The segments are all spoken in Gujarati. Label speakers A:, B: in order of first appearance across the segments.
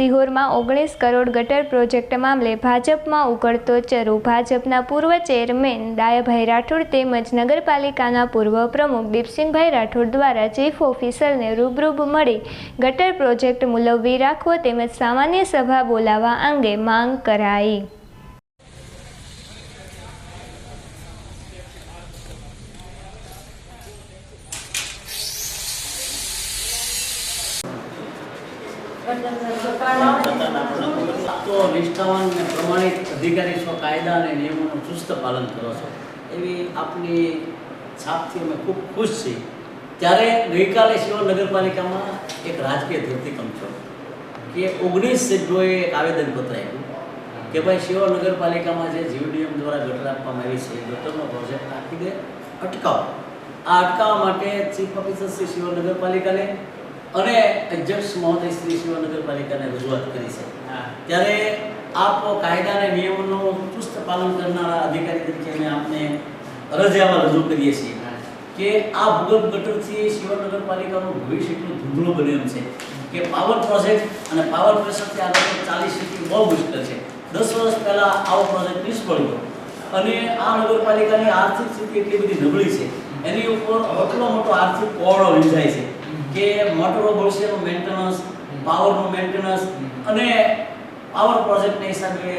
A: સિહોરમાં ઓગણીસ કરોડ ગટર પ્રોજેક્ટ મામલે ભાજપમાં ઉકળતો ચરો. ભાજપના પૂર્વ ચેરમેન દાયાભાઈ રાઠોડ તેમજ નગરપાલિકાના પૂર્વ પ્રમુખ દીપસિંહભાઈ રાઠોડ દ્વારા ચીફ ઓફિસરને રૂબરૂબ મળી ગટર પ્રોજેક્ટ મુલવવી રાખવો તેમજ સામાન્ય સભા બોલાવવા અંગે માંગ કરાઈ
B: તો નિષ્ઠાવાન અને પ્રમાણિત અધિકારી છો કાયદા ચુસ્ત પાલન કરો છો. એવી આપની છાપથી અમે ખૂબ ખુશ છીએ. ત્યારે ગઈકાલે શિવ નગરપાલિકામાં એક રાજકીય ધરતીકંપ થયો. કે ઓગણીસ સભ્યોએ એક આવેદનપત્ર આપ્યું કે ભાઈ શિવ નગરપાલિકામાં જે જીવડીએમ દ્વારા ગટર આપવામાં આવી છે ગટરનો પ્રોજેક્ટ નાખી દે અટકાવો. આ અટકાવવા માટે ચીફ ઓફિસર શ્રી શિવ નગરપાલિકાને અને અધ્યક્ષ મહોદય શ્રી શિવ નગરપાલિકાને રજૂઆત કરી છે. ત્યારે આપ કાયદા અને નિયમોનું ચુસ્ત પાલન કરનારા અધિકારી તરીકે અમે આપને રજામાં રજૂ કરીએ છીએ કે આ ભૂગર્ભ ગટરથી શિવ નગરપાલિકાનું ભવિષ્ય એટલું ધૂંધળું બને એમ છે કે પાવર પ્રોજેક્ટ અને પાવર પ્રેશરથી આ ગટર ચાલી શકવી બહુ મુશ્કેલ છે. દસ વર્ષ પહેલાં આવો પ્રોજેક્ટ નિષ્ફળ ગયો. અને આ નગરપાલિકાની આર્થિક સ્થિતિ એટલી બધી નબળી છે. એની ઉપર આટલો મોટો આર્થિક કોળો વિંધાય છે કે મોટરો ભવિષ્યનું મેન્ટેનન્સ પાવરનું મેન્ટેનન્સ અને પાવર પ્રોજેક્ટના હિસાબે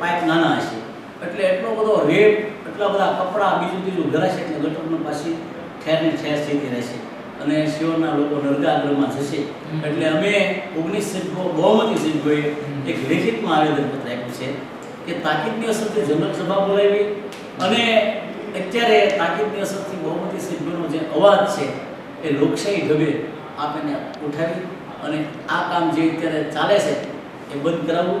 B: પાઇપ નાના હશે. એટલે એટલો બધો રેટ એટલા બધા કપડાં બીજું બીજું ઘરાશે એટલે ગટરનું પાછી ઠેરને ઠેર સ્થિતિ રહેશે. અને શિવના લોકો નરકાગ્રહમાં જશે. એટલે અમે ઓગણીસ સભ્યો બહુમતી સભ્યોએ એક લેખિતમાં આવેદનપત્ર આપ્યું છે કે તાકીદની અસરથી જનરલ સભા બોલાવી અને અત્યારે તાકીદની અસરથી બહુમતી સિદ્ધોનો જે અવાજ છે એ લોકશાહી ઢબે આપણે ઉઠાવી અને આ કામ જે અત્યારે ચાલે છે એ બંધ કરાવવું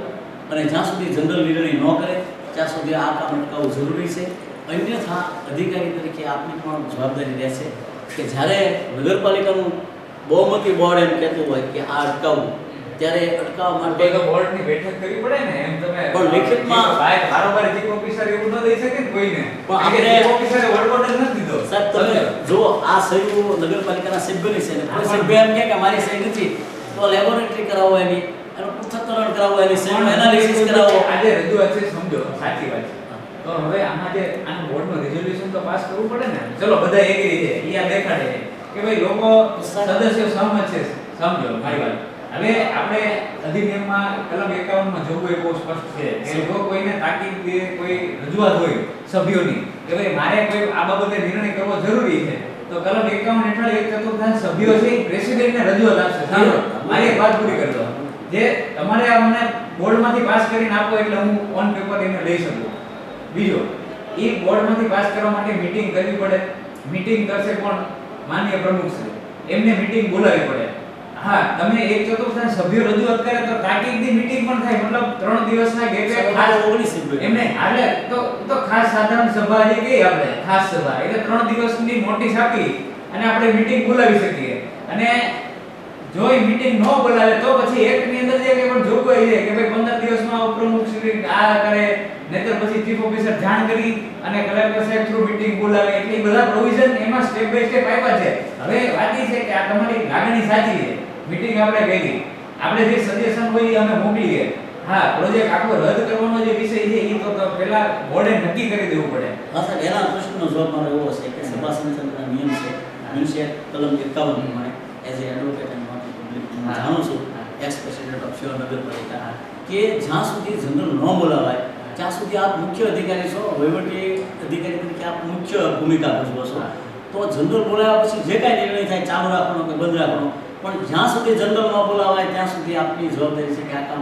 B: અને જ્યાં સુધી જનરલ નિર્ણય ન કરે ત્યાં સુધી આ કામ અટકાવવું જરૂરી છે. અન્યથા અધિકારી તરીકે આપની પણ જવાબદારી રહેશે કે જ્યારે નગરપાલિકાનું બહુમતી બોર્ડ એમ કહેતું હોય કે આ અટકાવવું ત્યારે અટકાવવા માટે
C: તો બોર્ડની બેઠક કરવી પડે ને એમ તમે
B: પણ લેખિતમાં-
C: ભાઈ બારોબાર ચીફ ઓફિસર એવું ન દઈ શકે ને કોઈને
B: પણ
C: આપણે ઓફિસરે વર્ડ ઓર્ડર નથી દીધો.
B: સાહેબ તમે જો આ સહી નગરપાલિકાના સભ્યની છે ને સભ્ય એમ કે મારી સહી નથી તો લેબોરેટરી કરાવો એની. એનું પૃથ્થકરણ કરાવો એની સેમ એનાલિસિસ કરાવો
C: આજે રજૂઆત છે સમજો સાચી વાત છે. તો હવે આમાં જે આનું બોર્ડનું રિઝોલ્યુશન તો પાસ કરવું પડે ને? ચલો બધા એગ્રી છે ઈ દેખાડે. કે ભાઈ લોકો સદસ્યો સહમત છે સમજો મારી વાત. હવે આપણે અધિનિયમમાં કલમ 51 માં જોગવાઈ બહુ સ્પષ્ટ છે. કે જો કોઈને તાકીદ કે કોઈ રજૂઆત હોય સભ્યોની કે ભાઈ મારે કોઈ આ બાબતે નિર્ણય કરવો જરૂરી છે તો કલમ 51 હેઠળ એક ચતુર્થાંશ સભ્યો છે પ્રેસિડેન્ટને રજૂઆત આપશે. સાંભળો મારી એક વાત પૂરી કરી દો. જે તમારે આ મને બોર્ડમાંથી પાસ કરીને આપો એટલે હું ઓન પેપર એને લઈ શકું. બીજો એ બોર્ડમાંથી પાસ કરવા માટે મીટિંગ કરવી પડે. મીટિંગ કરશે પણ માન્ય પ્રમુખ શ્રી એમને મીટિંગ બોલાવવી પડે. હા તમે એક ચતુર્થાંશ સભ્યો રજૂઆત કરે તો તાકીદની મીટિંગ પણ થાય. મતલબ ત્રણ દિવસના ગેપે ખાસ
B: ઓગણીસ સભ્યો
C: એમને હાલે. તો તો ખાસ સાધારણ સભા જે કહીએ આપણે? ખાસ સભા. એટલે ત્રણ દિવસની નોટિસ આપી અને આપણે મીટિંગ બોલાવી શકીએ. અને જો એ મીટિંગ નો બોલાવે તો પછી એક્ટની અંદર જે કંઈ પણ જોગવાઈ છે કે ભાઈ 15 દિવસમાં ઉપપ્રમુખ શ્રી આ કરે, નહીતર પછી ચીફ ઓફિસર જાણ કરી અને કલેક્ટર સાહેબ થ્રુ મીટિંગ બોલાવે, એટલે બધા પ્રોવિઝન એમાં સ્ટેપ બાય સ્ટેપ આપ્યા છે. હવે વાત એ છે કે આ તમારી લાગણી સાચી છે. મીટિંગ આપણે કરી. આપણે જે સજેશન હોય અમે મોકલીએ. હા પ્રોજેક્ટ આખો રદ કરવાનો જે વિષય છે એ તો પહેલા બોર્ડે નક્કી કરી દેવું પડે.
B: હા સર એના પ્રશ્નનો જવાબ મારો એવો છે કે સભા સંચાલનના નિયમ છે. મનુષ્ય કલમ એકાવન પ્રમાણે એઝ એ એડવોકેટ હું જાણું છું એક્સ પ્રેસિડેન્ટ ઓફ શિવ નગરપાલિકા કે જ્યાં સુધી જનરલ ન બોલાવાય ત્યાં સુધી આપ મુખ્ય અધિકારી છો વહીવટી અધિકારી તરીકે આપ મુખ્ય ભૂમિકા ભજવો છો. તો જનરલ બોલાવ્યા પછી જે કાંઈ નિર્ણય થાય ચાલુ રાખવાનો કે બંધ રાખવાનો. પણ જ્યાં સુધી જનરલ ન બોલાવાય ત્યાં સુધી આપની જવાબદારી છે કે આ કામ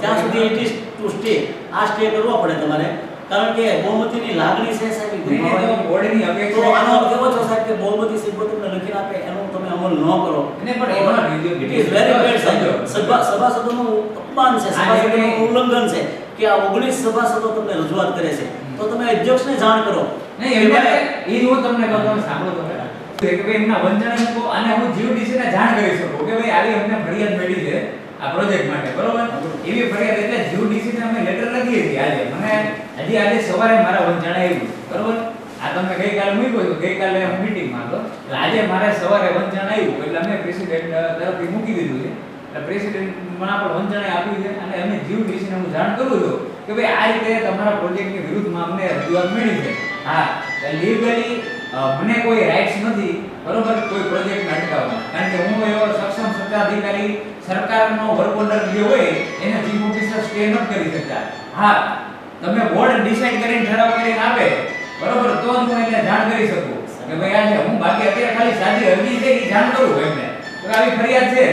B: ત્યાં સુધી ઇટ ઇઝ ટુ સ્ટે આ સ્ટે કરવો પડે તમારે. કારણ કે બહુમતીની લાગણી છે સાહેબ બોર્ડની
C: નહીં, તો અપેક્ષા
B: આનો અર્થ એવો છે સાહેબ કે બહુમતી સીટો તમને લખીને આપે એનો તમે ન કરો.
C: નહીં, પણ એમાં
B: ઇટ ઇઝ વેરી બેડ સભા સભાસદોનું અપમાન છે સભાસદોનું ઉલ્લંઘન છે કે આ ઓગણીસ સભાસદો તમને રજૂઆત કરે છે. તો તમે અધ્યક્ષને જાણ કરો.
C: નહીં એ હું તમને કહું તમે સાંભળો તો ખરા. કે ભાઈ એમના વંચાણે અને હું GODC ને જાણ કરી શકું કે ભાઈ આવી અમને ફરિયાદ મળી છે આ પ્રોજેક્ટ માટે બરોબર? એવી ફરિયાદ એટલે GODC ને અમે લેટર લખી હતી આજે. મને હજી આજે સવારે મારા વંચાણે આવ્યું બરોબર? આ તમે ગઈકાલે મૂક્યો તો ગઈકાલે હું મીટિંગમાં હતો. આજે મારે સવારે વંચાણ આવ્યું એટલે અમે પ્રેસિડેન્ટ તરફથી મૂકી દીધું છે. એટલે પ્રેસિડેન્ટ પણ વંચને આપ્યું છે અને અમે જીવ ડીસીને હું જાણ કરું છું કે ભાઈ આ રીતે તમારા પ્રોજેક્ટની વિરુદ્ધમાં અમને રજૂઆત મળી છે. હા લીગલી મને કોઈ રાઇટ્સ નથી, બરોબર? કોઈ પ્રોજેક્ટ અટકાવવા કારણ કે હું એવો સક્ષમ સત્તાધિકારી, સરકારનો વર્ક જે હોય, એને ચીફ ઓફિસર સ્ટે ન કરી શકતા. હા, તમે બોર્ડ ડિસાઈડ કરીને ઠરાવ કરીને આપે બરોબર? તો જ હું એને જાણ કરી શકું. કે ભાઈ આ છે હું બાકી અત્યારે ખાલી સાદી અરજી છે એ જાણ કરું એમને તો આવી ફરિયાદ છે.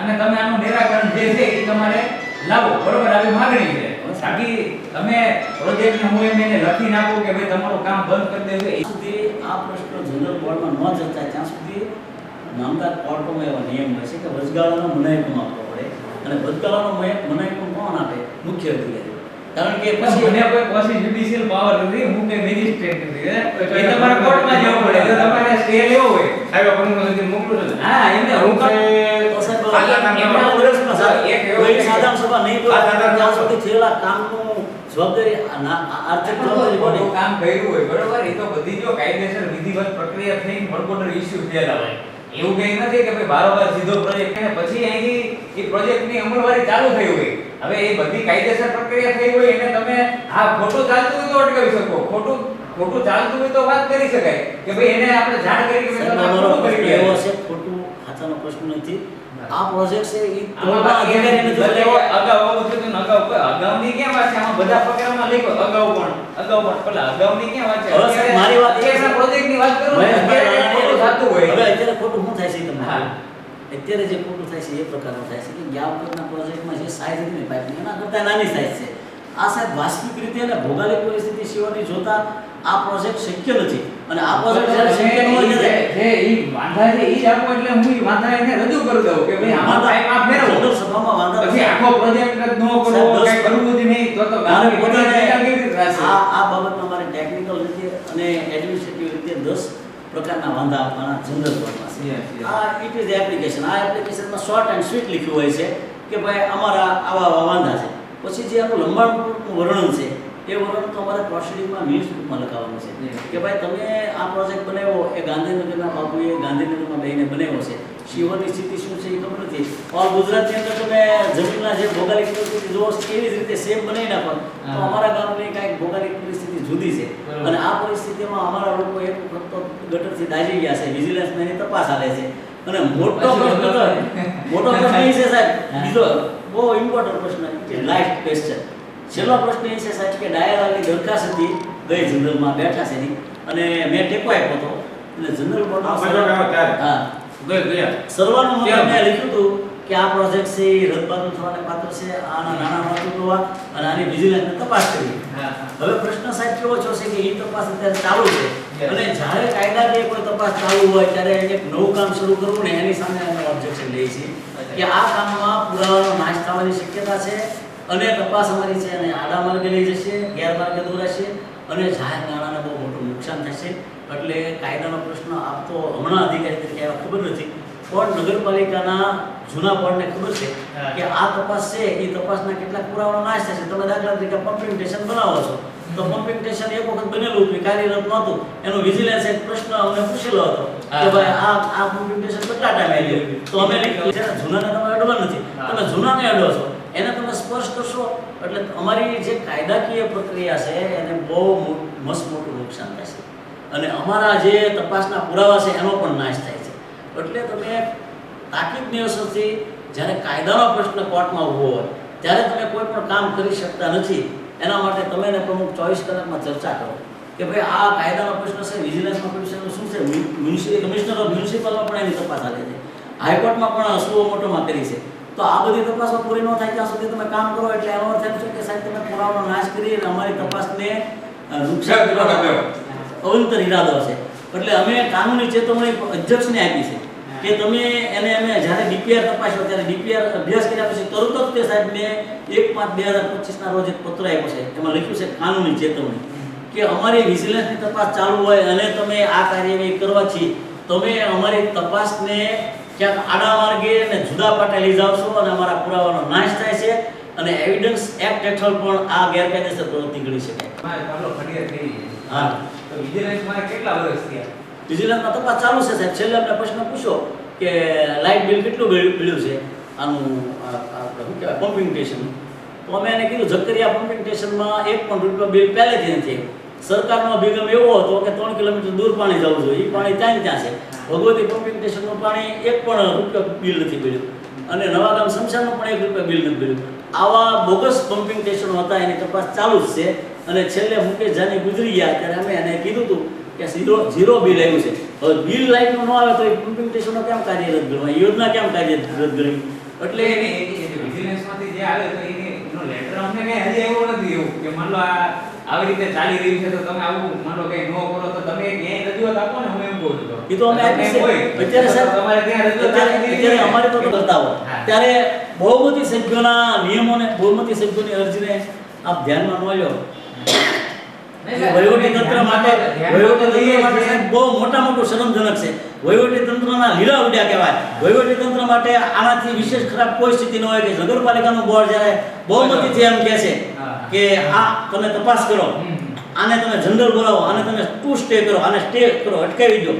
C: અને તમે આનું નિરાકરણ જે છે એ તમારે લાવો. બરોબર આવી માંગણી છે. બાકી તમે પ્રોજેક્ટ હું એમ એને લખી નાખો કે ભાઈ તમારું કામ બંધ કરી દેજો.
B: એ સુધી આ પ્રશ્ન જનરલ બોર્ડમાં ન જતા ત્યાં સુધી નામદાર કોર્ટોમાં એવા નિયમ હોય છે કે વચગાળાનો મનાઈકમ આપવો પડે. અને વચગાળાનો મનાઈકમ કોણ આપે? મુખ્ય અધિકારી. કારણ કે
C: પછી મને કોઈ જ્યુડિશિયલ પાવર નથી હું કે મેજિસ્ટ્રેટ નથી એ તમારે કોર્ટમાં જવું પડે જો તમારે સ્ટે લેવો હોય.
D: સાહેબ આપણને સુધી મોકલું છું
C: હા એમને હુકમ
B: તો સાહેબ, એમના વર્ષમાં સાહેબ,
C: એક
B: કોઈ સાધારણ સભા નહીં બોલે, ત્યાં સુધી થયેલા કામનું જવાબદારી આ ના- આ આર્થિક જવાબદારી કોની?
C: કામ કર્યું હોય બરોબર? એ તો બધી જો કાયદેસર વિધિવત પ્રક્રિયા વર્ક ઇશ્યુ થયેલા હોય. એવું કઈ નથી કે ભાઈ બારોબાર સીધો પ્રોજેક્ટ અને પછી અહીંથી એ પ્રોજેક્ટની અમલવારી ચાલુ થઈ હોય. હવે એ બધી કાયદેસર પ્રક્રિયા થઈ હોય એને તમે હા ખોટું ચાલતું હોય તો અટકાવી શકો. ખોટું ખોટું જાણતું હોય તો વાત કરી શકાય. કે ભાઈ એને આપણે જાણ કરી કે ખોટું કરી
B: એવો છે, ખોટું ખાતાનો પ્રશ્ન નથી. આ પ્રોજેક્ટ છે તોડના
C: બાકી
B: અધિકારી નથી
C: બધે અગાઉ હતું અગાઉ અગાઉની કેમ વાત છે? આમાં બધા પકડમાં લખ્યો અગાઉ પણ અગાઉ પણ. પેલા અગાઉની કેમ વાત છે?
B: મારી વાત એ છે-
C: અત્યારના પ્રોજેક્ટની વાત કરું અત્યારે ખોટું થતું હોય.
B: હવે અત્યારે ખોટું શું થાય છે તમને?
C: હા.
B: અત્યારે જે ખોટું થાય છે એ પ્રકારનું થાય છે કે ગયા વખતના પ્રોજેક્ટમાં જે સાઈઝ હતી ને પાઇપની એના કરતાં નાની સાઈઝ છે. આ સાહેબ વાસ્તવિક રીતે અને ભૌગોલિક પરિસ્થિતિ સિવાયની જોતા આ પ્રોજેક્ટ શક્ય નથી. અને આ પ્રોજેક્ટ જ્યારે શક્ય ન હોય
C: જે ઈ વાંધા છે ઈ જ આપો એટલે હું ઈ વાંધા એને રજૂ કરી દઉં કે ભાઈ આમાં ટાઈમ આ ફેરવો.
B: તો સભામાં વાંધા
C: પછી આખો પ્રોજેક્ટ જ ન
B: કરો
C: કઈ કરવું જ નહીં તો તો
B: મારે પોતાને? આ આ બાબતમાં મારે ટેકનિકલ રીતે અને એડમિનિસ્ટ્રેટિવ રીતે દસ પ્રકારના વાંધા આપવાના જનરલ છે
C: yes.
B: આ ઇટ ઇઝ એપ્લિકેશન આ એપ્લિકેશનમાં શોર્ટ એન્ડ સ્વીટ લખ્યું હોય છે કે ભાઈ અમારા આવા વાંધા છે. પછી જે આનું લંબાણપૂર્વકનું વર્ણન છે એ વર્ણન તમારે પ્રોસિડિંગમાં ન્યૂઝ બુકમાં લખાવવાનું છે. કે ભાઈ તમે આ પ્રોજેક્ટ બનાવ્યો એ ગાંધીનગરના બાપુએ ગાંધીનગરમાં લઈને બનાવ્યો છે. શિવરની સ્થિતિ શું છે એ ખબર નથી. ગુજરાતની અંદર તમે જમીનના જે ભૌગોલિક પરિસ્થિતિ જુઓ એવી જ રીતે સેમ બનાવી નાખો તો. અમારા ગામની કાંઈક ભૌગોલિક પરિસ્થિતિ જુદી છે. અને આ પરિસ્થિતિમાં અમારા લોકો એક ફક્ત ગટરથી દાજી ગયા છે વિજિલન્સમાં એની તપાસ હાલે છે. અને મોટો પ્રશ્ન મોટો પ્રશ્ન એ છે સાહેબ. બીજો બહુ ઇમ્પોર્ટન્ટ પ્રશ્ન લાઈફ ક્વેશ્ચન છેલ્લો પ્રશ્ન એ છે સાહેબ કે ડાયરાની દરખાસ્ત હતી ગઈ જનરલમાં બેઠા છે ની અને મેં ટેકો આપ્યો હતો. એટલે જનરલ બોર્ડમાં. હા
C: ગયો. ગયા સર્વાનું?
B: મેં લખ્યું હતું કે આ પ્રોજેક્ટ છે એ રદબાતલ થવાને પાત્ર છે આના નાણાં જોવા અને આની વિજિલન્સને તપાસ કરી
C: હા
B: હવે પ્રશ્ન સાહેબ કેવો છો છે કે એ તપાસ અત્યારે ચાલુ છે. અને જ્યારે કાયદાકીય કોઈ તપાસ ચાલુ હોય ત્યારે એક નવું કામ શરૂ કરવું ને એની સામે અમે ઓબ્જેક્શન લઈએ છીએ કે આ કામમાં પુરાવાનો નાશ થવાની શક્યતા છે અને તપાસ અમારી છે અને આડા માર્ગે લઈ જશે ગેરમાર્ગે દોરાશે અને જાહેર નાણાંને બહુ મોટું નુકસાન થશે. એટલે કાયદાનો પ્રશ્ન આપતો હમણાં અધિકારી તરીકે એવા ખબર નથી પણ નગરપાલિકાના જૂના બોર્ડને ખબર છે કે આ તપાસ છે એ તપાસના કેટલાક પુરાવાનો નાશ થશે. તમે દાખલા તરીકે પમ્પિંગ સ્ટેશન બનાવો છો. તો કોમ્પિટિશન એક વખત બનેલું હતું કાર્યરત નહોતું. એનો વિજિલન્સ એક પ્રશ્ન અમને પૂછેલો હતો કે ભાઈ આ આ કોમ્પિટિશન કેટલા ટાઈમ આવ્યું તો અમે લખ્યું છે જૂનાને તમે અડવા નથી. તમે જૂનાને અડો છો એને તમે સ્પર્શ કરશો? એટલે અમારી જે કાયદાકીય પ્રક્રિયા છે એને બહુ મસ્ત મોટું નુકસાન થશે અને અમારા જે તપાસના પુરાવા છે એનો પણ નાશ થાય છે. એટલે તમે તાકીદની અસરથી જ્યારે કાયદાનો પ્રશ્ન કોર્ટમાં ઊભો હોય ત્યારે તમે કોઈ પણ કામ કરી શકતા નથી. એના માટે તમે ને પ્રમુખ ચોવીસ કલાકમાં ચર્ચા કરો. કે ભાઈ આ કાયદાનો પ્રશ્ન છે વિજિલન્સનો પ્રશ્ન શું છે? મ્યુનિસિપલ કમિશનર ઓફ મ્યુનિસિપલમાં પણ એની તપાસ ચાલે છે. હાઈકોર્ટમાં પણ સુઓ મોટોમાં કરી છે? તો આ બધી તપાસો પૂરી ન થાય ત્યાં સુધી તમે કામ કરો એટલે એનો અર્થ એમ છે કે સાહેબ તમે પુરાવાનો નાશ કરી અને અમારી તપાસને નુકસાન કરવાનો અવંતર ઈરાદો છે એટલે અમે કાનૂની ચેતવણી અધ્યક્ષને આપી છે. કે તમે એને અમે જ્યારે ડીપીઆર તપાસ્યો ત્યારે ડીપીઆર અભ્યાસ કર્યા પછી તરત જ તે સાહેબ મેં એક પાંચ બે હજાર પચીસના રોજ એક પત્ર આપ્યો છે એમાં લખ્યું છે કાનૂની ચેતવણી કે અમારી વિજિલન્સની તપાસ ચાલુ હોય અને તમે આ કાર્યવાહી કરવાથી તમે અમારી તપાસને ક્યાંક આડા માર્ગે અને જુદા પાટે લઈ જાઓ છો અને અમારા પુરાવાનો નાશ થાય છે અને એવિડન્સ એક્ટ હેઠળ પણ આ ગેરકાયદેસર પ્રવૃત્તિ શકાય
C: કરી છે.
B: હા.
C: તો વિજિલન્સમાં કેટલા વર્ષ થયા
B: વિજિલન્સમાં તપાસ ચાલુ છે સાહેબ. છેલ્લે આપણે પ્રશ્ન પૂછો કે લાઇટ બિલ કેટલું મળ્યું છે? આનું શું કહેવાય? પમ્પિંગ સ્ટેશન તો અમે એને કીધું ઝકરિયા પમ્પિંગ સ્ટેશનમાં એક પણ રૂપિયા બિલ પહેલેથી નથી. સરકારનો અભિગમ એવો હતો કે ત્રણ કિલોમીટર દૂર પાણી જવું જોઈએ. એ પાણી ત્યાં ત્યાં છે. ભગવતી પમ્પિંગ સ્ટેશનનું પાણી એક પણ રૂપિયા બિલ નથી મળ્યું અને નવાગામ શમશાનનું પણ એક રૂપિયા બિલ નથી મળ્યું આવા બોગસ પમ્પિંગ સ્ટેશનો હતા, એની તપાસ ચાલુ જ છે. અને છેલ્લે મુકેશ જાની ગુજરી ગયા ત્યારે અમે એને કીધું હતું કે ઝીરો ઝીરો બિલ આવ્યું છે. હવે બિલ લાઈટનું ન આવે તો એ કેમ કાર્યરત રદ એ યોજના કેમ કાર્યરત ગણવી
C: એટલે
B: એટલે
C: એની એની માંથી જે આવે તો એનો લેટર અમને કઈ હજી આવ્યો નથી એવું. કે માન લો આ આવી રીતે ચાલી રહ્યું છે તો તમે આવું માન લો કઈ નો કરો તો તમે ક્યાંય રજૂઆત આપો ને હું એમ કહું છું.
B: એ તો અમે આપી છે. અત્યારે સાહેબ,
C: તમારે ત્યાં રજૂઆત
B: અત્યારે અમારે તો કરતા હો. ત્યારે બહુમતી સભ્યોના નિયમોને બહુમતી સભ્યોની અરજીને આપ ધ્યાનમાં ન લ્યો. કે વહીવટી તંત્ર માટે વહીવટી તંત્ર માટે બહુ મોટા મોટું શરમજનક છે. વહીવટી તંત્રના લીલા ઉડ્યા કહેવાય. વહીવટી તંત્ર માટે આનાથી વિશેષ ખરાબ કોઈ સ્થિતિ ન હોય કે નગરપાલિકાનું બોર્ડ જ્યારે બહુમતીથી એમ કહે છે કે આ તમે તપાસ કરો. આને તમે જનરલ બોલાવો આને તમે ટુ સ્ટે કરો આને સ્ટે કરો અટકાવી દો.